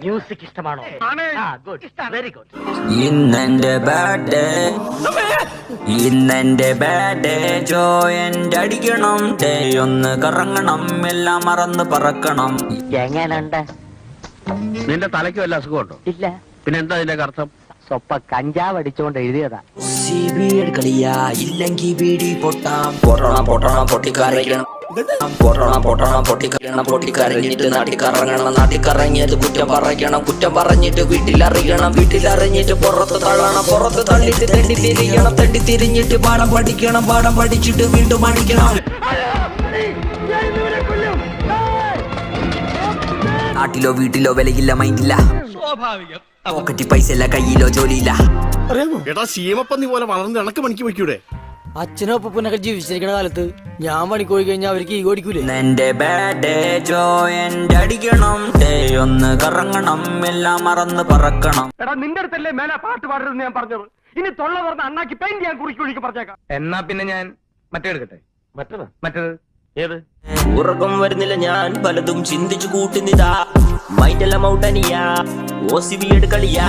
Music ഇഷ്ടമാണോ good very good ഇന്നെന്റെ birthday ഇന്നെന്റെ ബർത്ത്ഡേ ജോയന്റ് അടിക്കണം. ഡേ ഒന്ന് കറങ്ങണം. എല്ലാം മറന്ന് പറക്കണം. എങ്ങനുണ്ട്? നിന്റെ തലയ്ക്ക് വല്ല അസുഖമുണ്ടോ? ഇല്ല. പിന്നെന്താ എന്താ അതിന്റെ അർത്ഥം? സ്വപ്പ കഞ്ചാവ് അടിച്ചോണ്ട് എഴുതിയതാ. സിബിയുടെ കളിയാ. ഇല്ലെങ്കിൽ ബീഡി പൊട്ടാം. പൊട്ടണം പൊട്ടണം പൊട്ടിക്കരയണം പൊട്ടണം പൊട്ടണം പൊട്ടിക്കരയണം പൊട്ടിക്കരഞ്ഞിട്ട് നാട്ടിക്കറങ്ങണം. നാട്ടിക്കറങ്ങിയത് കുറ്റം പറയണം കുറ്റം പറഞ്ഞിട്ട് വീട്ടിലറിയണം. വീട്ടിലറിഞ്ഞിട്ട് പുറത്ത് തള്ളണം പുറത്ത് തള്ളിട്ട് തെണ്ടി തിരിയണം തെണ്ടി തിരിഞ്ഞിട്ട് പാഠം പഠിക്കണം പാഠം പഠിച്ചിട്ട് വീണ്ടും അടിക്കണം നാട്ടിലോ വീട്ടിലോ വിലയില്ല മൈൻഡില്ല. പോക്കറ്റി പൈസ ഇല്ല കയ്യിലോ ജോലിയില്ല. എടാ സീമപ്പന്നി പോലെ വളർന്ന് ഇണക്ക് പണിക്ക് വയ്ക്കൂടെ അച്ഛനും അപ്പനൊക്കെ ജീവിച്ചിരിക്കുന്ന കാലത്ത് ഞാൻ പണിക്ക് പോയി കഴിഞ്ഞാൽ അവർക്ക് ഈ ഓടിക്കൂലേ എന്റെ ബാഡ് ജോയന്റ് അടിക്കണം. ഡേ ഒന്ന് കറങ്ങണം എല്ലാം മറന്ന് പറക്കണം. എടാ നിന്റെ അടുത്തല്ലേ മേലെ പാട്ട് പാടരുതെന്ന് ഞാൻ പറഞ്ഞത്? ഇനി തൊള്ള പറഞ്ഞ അണ്ണാക്കി പെയിന്റ് ഞാൻ കുറിക്ക് കുഴിക്ക് പറഞ്ഞേക്കാം. എന്നാ പിന്നെ ഞാൻ മറ്റേ എടുക്കട്ടെ? മറ്റേത്? മറ്റേത്? ഏത്? ഉറക്കം വരുന്നില്ല ഞാൻ പലതും ചിന്തിച്ചു കൂട്ടുന്നിതാ. മൈൻഡെല്ലാം ഔട്ടനിയാ ഓ സി ബി എടുക്കളിയാ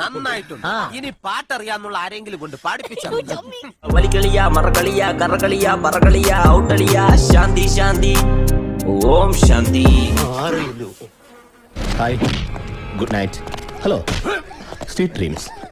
നന്നായിട്ടുണ്ട്. ഇനി പാട്ടറിയാന്നുള്ള ആരെങ്കിലും കൊണ്ട് പാടിപ്പിച്ചാൽ വലിക്കളിയാ മറക്കളിയാ കറക്കളിയാ പറക്കളിയാ ഔട്ടളിയാ ശാന്തി ശാന്തി. ഓം ശാന്തി. Hi good night hello sweet dreams